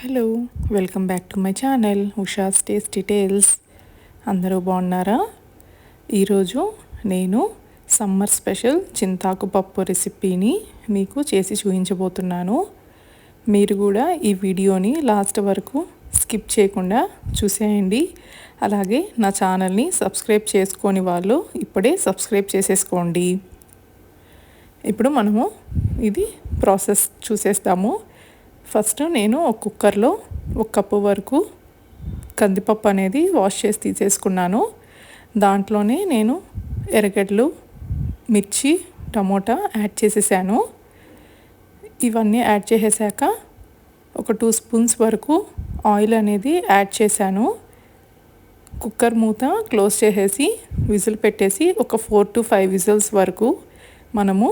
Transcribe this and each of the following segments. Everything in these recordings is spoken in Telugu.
Hello welcome back to my channel Usha's taste details అందరూ బాగున్నారా? ఈరోజు నేను సమ్మర్ స్పెషల్ చింతాకు పప్పు రెసిపీని మీకు చేసి చూపించబోతున్నాను. మీరు కూడా ఈ వీడియోని లాస్ట్ వరకు స్కిప్ చేయకుండా చూసేయండి. అలాగే నా ఛానల్ని సబ్స్క్రైబ్ చేసుకొని వాళ్ళు ఇప్పుడే సబ్స్క్రైబ్ చేసేసుకోండి. ఇప్పుడు మనము ఇది ప్రాసెస్ చూసేస్తాము. ఫస్ట్ నేను ఒక కుక్కర్లో ఒక కప్పు వరకు కందిపప్పు అనేది వాష్ చేసి తీసేసుకున్నాను. దాంట్లోనే నేను ఎర్రగడ్డలు మిర్చి టమోటా యాడ్ చేసేసాను. ఇవన్నీ యాడ్ చేసేసాక ఒక టూ స్పూన్స్ వరకు ఆయిల్ అనేది యాడ్ చేశాను. కుక్కర్ మూత క్లోజ్ చేసేసి విజిల్ పెట్టేసి ఒక ఫోర్ టు ఫైవ్ విజిల్స్ వరకు మనము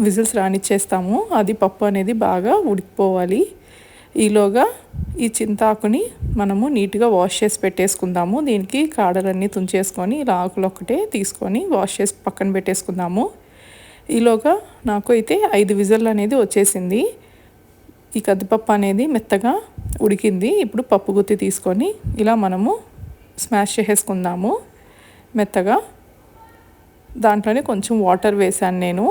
విజిల్స్ రానిచ్చేస్తాము. అది పప్పు అనేది బాగా ఉడికిపోవాలి. ఈలోగా ఈ చింతాకుని మనము నీట్గా వాష్ చేసి పెట్టేసుకుందాము. దీనికి కాడలన్నీ తుంచేసుకొని ఇలా ఆకులు ఒకటే తీసుకొని వాష్ చేసి పక్కన పెట్టేసుకుందాము. ఈలోగా నాకు అయితే ఐదు విజిల్ అనేది వచ్చేసింది. ఈ కద్దిపప్పు అనేది మెత్తగా ఉడికింది. ఇప్పుడు పప్పు గుత్తి తీసుకొని ఇలా మనము స్మాష్ చేసేసుకుందాము. మెత్తగా దాంట్లోనే కొంచెం వాటర్ వేసాను నేను.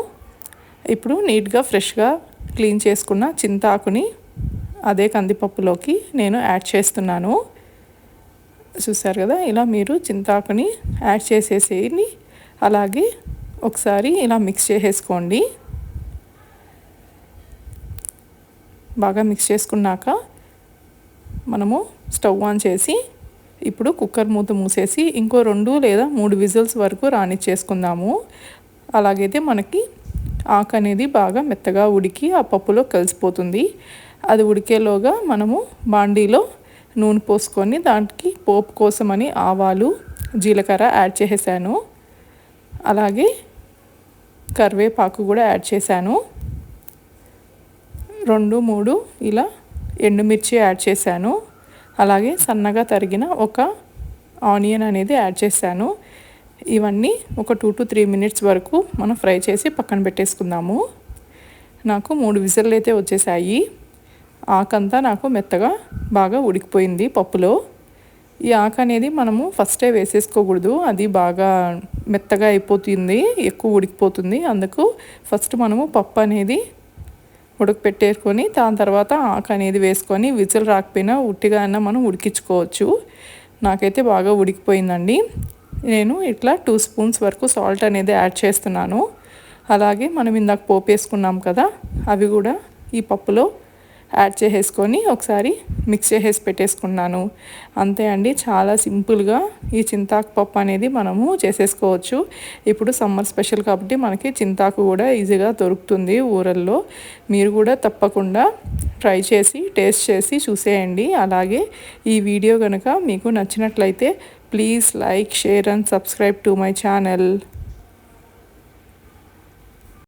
ఇప్పుడు నీట్గా ఫ్రెష్గా క్లీన్ చేసుకున్న చింతాకుని అదే కందిపప్పులోకి నేను యాడ్ చేస్తున్నాను. చూసారు కదా ఇలా మీరు చింతాకుని యాడ్ చేసేసి అలాగే ఒకసారి ఇలా మిక్స్ చేసేసుకోండి. బాగా మిక్స్ చేసుకున్నాక మనము స్టవ్ ఆన్ చేసి ఇప్పుడు కుక్కర్ మూత మూసేసి ఇంకో రెండు లేదా మూడు విజిల్స్ వరకు రానిచ్చేసుకుందాము. అలాగైతే మనకి ఆకు అనేది బాగా మెత్తగా ఉడికి ఆ పప్పులో కలిసిపోతుంది. అది ఉడికేలోగా మనము బాండీలో నూనె పోసుకొని దానికి పోపు కోసమని ఆవాలు జీలకర్ర యాడ్ చేసేసాను. అలాగే కరివేపాకు కూడా యాడ్ చేశాను. రెండు మూడు ఇలా ఎండుమిర్చి యాడ్ చేశాను. అలాగే సన్నగా తరిగిన ఒక ఆనియన్ అనేది యాడ్ చేశాను. ఇవన్నీ ఒక టూ టు త్రీ మినిట్స్ వరకు మనం ఫ్రై చేసి పక్కన పెట్టేసుకుందాము. నాకు మూడు విజిల్లు అయితే వచ్చేసాయి. ఆకంతా నాకు మెత్తగా బాగా ఉడికిపోయింది పప్పులో. ఈ ఆకు అనేది మనము ఫస్టే వేసేసుకోకూడదు. అది బాగా మెత్తగా అయిపోతుంది ఎక్కువ ఉడికిపోతుంది. అందుకు ఫస్ట్ మనము పప్పు అనేది ఉడకపెట్టేసుకొని దాని తర్వాత ఆకు అనేది వేసుకొని విజిల్ రాకపోయినా ఉట్టిగా అయినా మనం ఉడికించుకోవచ్చు. నాకైతే బాగా ఉడికిపోయిందండి. నేను ఇట్లా టూ స్పూన్స్ వరకు సాల్ట్ అనేది యాడ్ చేస్తున్నాను. అలాగే మనం ఇందాక పోపు వేసుకున్నాం కదా అవి కూడా ఈ పప్పులో యాడ్ చేసేసుకొని ఒకసారి మిక్స్ చేసేసి పెట్టేసుకున్నాను. అంతే అండి చాలా సింపుల్గా ఈ చింతాకు పప్పు అనేది మనము చేసేసుకోవచ్చు. ఇప్పుడు సమ్మర్ స్పెషల్ కాబట్టి మనకి చింతాకు కూడా ఈజీగా దొరుకుతుంది ఊరల్లో. మీరు కూడా తప్పకుండా ట్రై చేసి టేస్ట్ చేసి చూసేయండి. అలాగే ఈ వీడియో కనుక మీకు నచ్చినట్లయితే please like share and subscribe to my channel.